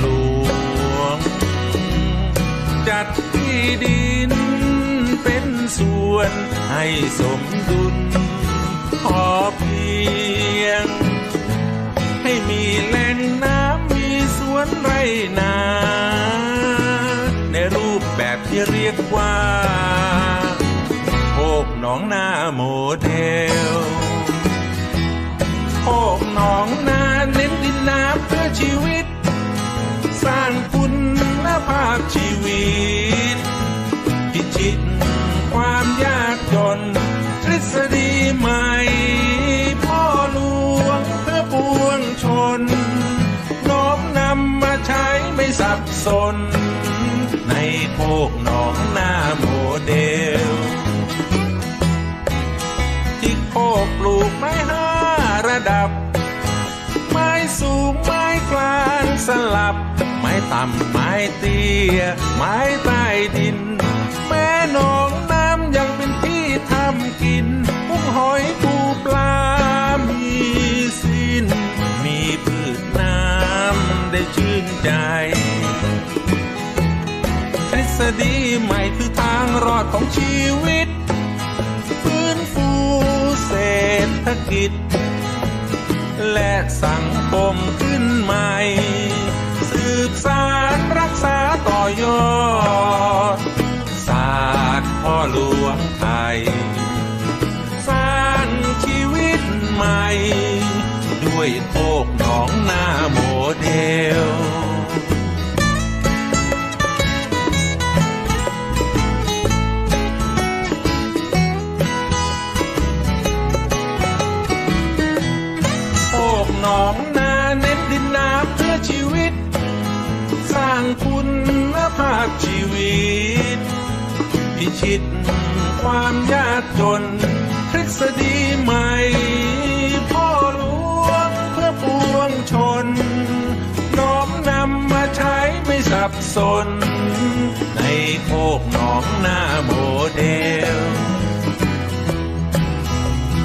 หลวง จัดที่ดินเป็นส่วนให้สมดุล พอเพียง ให้มีแหล่งน้ำมีสวนไรนา ในรูปแบบที่เรียกว่าโคกหนองนาโมเดลโคกหนองนาเน้นดินน้ำเพื่อชีวิต ษฎีใหม่ พ่อหลวงเพื่อปวงชน น้อมนำมาใช้ไม่สับสน ในโคกหนองหน้าโมเดล ที่โคกปลูกไม้ห้าระดับ ไม้สูงไม้กลางสลับ ไม้ต่ำไม้เตี้ย ไม้ใต้ดิน ใจทฤษฎีใหม่คือทางรอดของชีวิต ฟื้นฟูเศรษฐกิจ และสังคมขึ้นใหม่ สืบสารรักษาต่อยอด ศาสตร์พ่อหลวงไทย คุณภาพชีวิต พิชิตความยากจนทฤษฎีใหม่ พ่อหลวงเพื่อปวงชน น้อมนำมาใช้ไม่สับสน ในโคกหนองหน้าโมเดล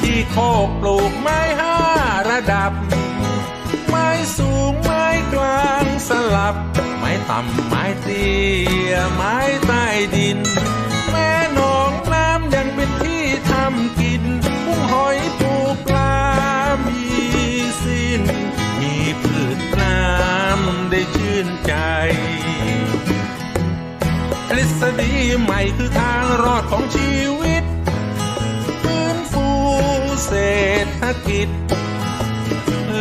ที่โคกปลูกไม้ ไม้ใต้ดิน แม่หนองน้ำยังเป็นที่ทำกินกุ้งหอยปูปลา มีสิ้น มีพืชน้ำได้ชื่นใจทฤษฎีใหม่คือทางรอดของชีวิตฟื้นฟูเศรษฐกิจ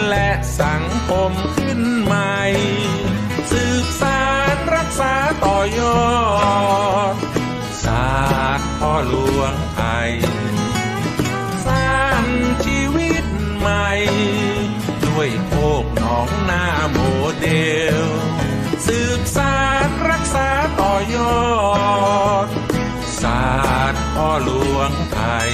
และสังคมขึ้นใหม่ หลวงไทยสร้างชีวิตใหม่ ด้วยโคกหนองนาโมเดล สืบสารรักษาต่อยอด ศาสตร์พ่อหลวงไทย